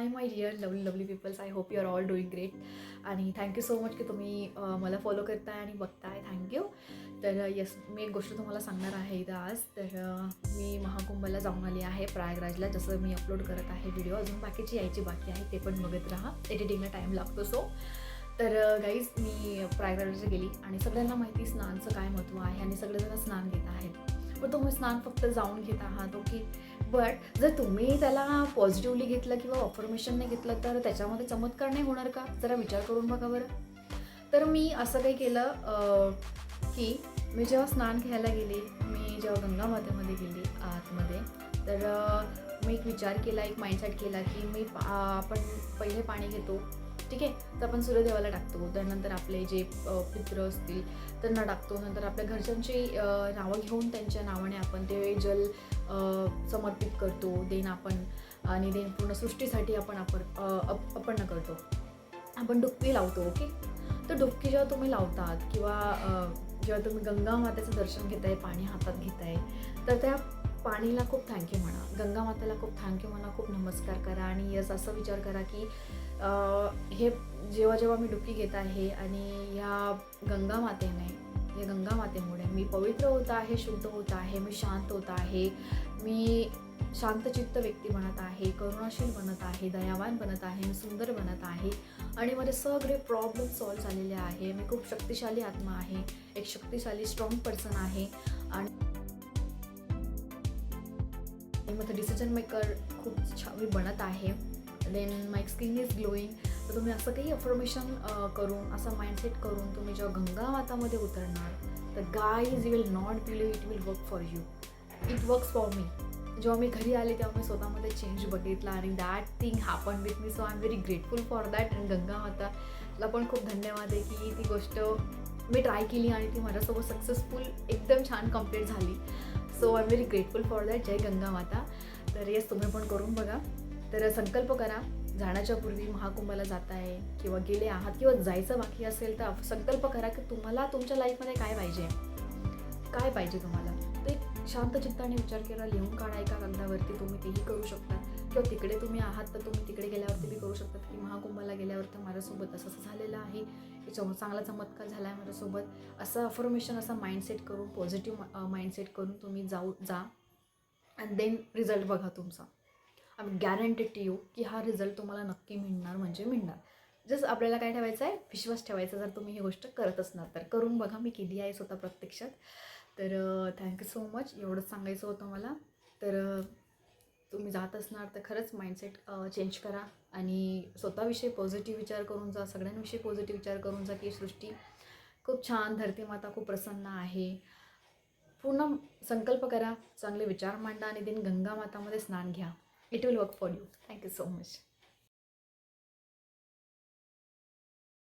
Hi my dear lovely lovely peoples I hope you are all doing great आणि thank you so much की तुम्ही मला follow करताय आणि बघताय थँक्यू तर यस मी एक गोष्ट तुम्हाला सांगणार आहे इथं आज तर मी महाकुंभला जाऊन आली आहे प्रयागराजला जसं मी अपलोड करत आहे व्हिडिओ अजून बाकीची यायची बाकी आहे ते पण बघत राहा एडिटिंगला टाईम लागतो सो तर गाईज मी प्रयागराजला गेली आणि सगळ्यांना माहिती स्नानचं काय महत्त्व आहे आणि सगळेजण स्नान घेत आहेत पण तुम्ही स्नान फक्त जाऊन घेत आहात ओके बट जर तुम्ही त्याला पॉझिटिव्हली घेतलं किंवा ऑफर्मेशनने घेतलं तर त्याच्यामध्ये चमत्कार नाही होणार का? जरा विचार करून बघा बरं. तर मी असं काही केलं की मी जेव्हा स्नान घ्यायला गेले मी जेव्हा गंगा मातेमध्ये गेली आतमध्ये तर मी एक विचार केला एक माइंडसेट केला की मी आपण पहिले पाणी घेतो ठीक आहे? तर आपण सूर्यदेवाला टाकतो. त्यानंतर आपले जे पित्र असतील त्यांना टाकतो. नंतर आपल्या घरच्यांची नावं घेऊन त्यांच्या नावाने आपण ते जल समर्पित करतो. देन आपण आणि देन पूर्ण सृष्टीसाठी आपण आपण अं, करतो. आपण डुबकी लावतो ओके? तर डुबकी जेव्हा तुम्ही लावतात किंवा जेव्हा तुम्ही गंगा मातेचं दर्शन घेताय पाणी हातात घेताय तर त्या पाणीला खूप थँक्यू म्हणा. गंगा मातेला खूप थँक्यू म्हणा खूप नमस्कार करा आणि यस असा विचार करा की हे जेव्हा जेव्हा मी डुबकी घेत आहे आणि ह्या गंगा मातेने या गंगा मातेमुळे मी पवित्र होत आहे शुद्ध होत आहे मी शांत होत आहे मी शांतचित्त व्यक्ती बनत आहे करुणाशील बनत आहे दयावान बनत आहे मी सुंदर बनत आहे आणि माझे सगळे प्रॉब्लेम सॉल्व्ह झालेले आहे. मी खूप शक्तिशाली आत्मा आहे एक शक्तिशाली स्ट्रॉंग पर्सन आहे आणि आणि माझं डिसिजन मेकर खूप छान मी बनत आहे. Then my skin is glowing तर तुम्ही असं काही अफर्मेशन करून असं माइंडसेट करून तुम्ही जेव्हा गंगा मातामध्ये उतरणार तर is will not believe it will work for you it works for me जेव्हा मी घरी आले तेव्हा मी स्वतःमध्ये चेंज बघितला आणि that thing happen with me so I am very grateful for that and Ganga माताला पण खूप धन्यवाद आहे की ती गोष्ट मी ट्राय केली आणि ती माझ्यासोबत सक्सेसफुल एकदम छान कंप्लीट झाली. So I am very grateful for that जय गंगा माता. तर येस तुम्ही पण करून बघा. तर संकल्प करा. जाण्याच्या पूर्वी महाकुंभाला जात आहे किंवा गेले आहात किंवा जायचं बाकी असेल तर संकल्प करा की तुम्हाला तुमच्या लाईफमध्ये काय पाहिजे? काय पाहिजे तुम्हाला? ते शांत चित्ताने विचार केला लिहून काढा एका कागदावरती. तुम्ही तेही करू शकता. किंवा तिकडे तुम्ही आहात तर तुम्ही तिकडे गेल्यावरती बी करू शकतात की महाकुंभाला गेल्यावर तर माझ्यासोबत असं असं झालेलं आहे. की चांगला चमत्कार झाला आहे माझ्यासोबत. असं अफर्मेशन असा माइंडसेट करून पॉझिटिव्ह माइंडसेट करून तुम्ही जाऊ जा. अँड देन रिझल्ट बघा तुमचा. आम्ही गॅरंटेड टू यू की हा रिझल्ट तुम्हाला नक्की मिळणार म्हणजे मिळणार. जस्ट आपल्याला काय ठेवायचं आहे? विश्वास ठेवायचा जर तुम्ही ही गोष्ट करत असणार तर. करून बघा मी केली आहे स्वतः प्रत्यक्षात. तर थँक्यू सो मच एवढंच सांगायचं होतं मला. तर तुम्ही जात असणार तर खरंच माइंडसेट चेंज करा आणि स्वतःविषयी पॉझिटिव्ह विचार करून जा सगळ्यांविषयी पॉझिटिव्ह विचार करून जा की सृष्टी खूप छान धरती माता खूप प्रसन्न आहे. पूर्ण संकल्प करा चांगले विचार मांडा आणि दिन गंगा मातामध्ये स्नान घ्या. It will work for you thank you so much